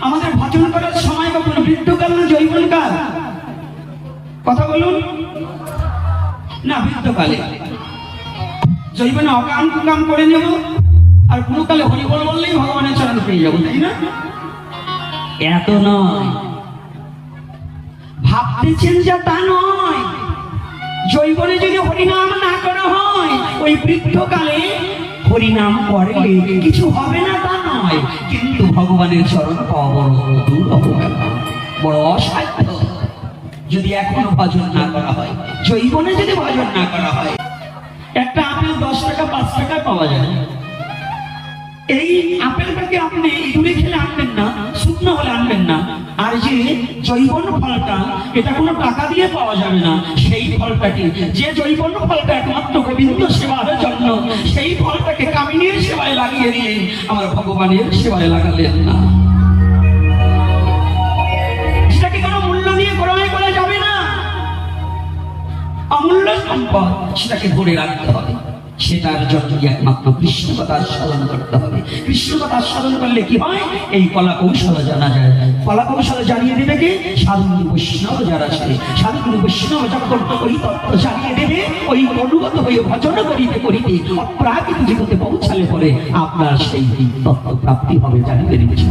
আমাদের ভজন করার সময় কখন? বৃদ্ধকাল না জৈবনকাল কথা বলুন। না বৃদ্ধকালে জৈবনে অকাম কুকাম করে নেব আর কোনো কালে হরিবল বললেই ভগবানের চরণ পেয়ে যাব তাই না? এত নয়। ভাবতেছেন যা তা নয়। জৈবনে যদি হরিনাম না করা হয় ওই বৃদ্ধকালে হরিনাম করলে কিছু হবে না তা নয় কিন্তু ভগবানের চরণ পাওয়া বড় দুর্লভ বড় অসাধ্য। যদি এখনও ভজন না করা হয় জৈবনে যদি ভজন না করা হয়, একটা আপেল দশ টাকা, পাঁচ টাকায় পাওয়া যায়। এই আপেলটাকে আপনি ইঁদুরে খেলে আনবেন না, শুকনো হলে আনবেন না। আর যে জৈবন ফলটা, এটা কোনো টাকা দিয়ে পাওয়া যাবে না, সেই ফলটাকে, যে জৈবন ফলটা একমাত্র গোবিন্দ সেবার জন্য, সেই কামিনীর সেবায় আমার ভগবানের সেবায় লাগালেন না। সেটাকে কোনো মূল্য করা যাবে না। অমূল্য সম্পদ সেটাকে রাখতে হবে। একমাত্র করতে হবে। কৃষ্ণ কথা স্মরণ করলে কি হয়? এই কলা কৌশল জানা যায়। কলা কৌশল জানিয়ে দেবে কে? সাধুগুরু বৈষ্ণব যারা আছে সাধুগুরু বৈষ্ণব যখন ওই তত্ত্ব জানিয়ে দেবে, ওই অনুগত হয়ে ভজন করিতে করিতে জগতে পৌঁছালে পরে আপনার সেই তত্ত্ব প্রাপ্তি হবে, জানিয়ে দিচ্ছি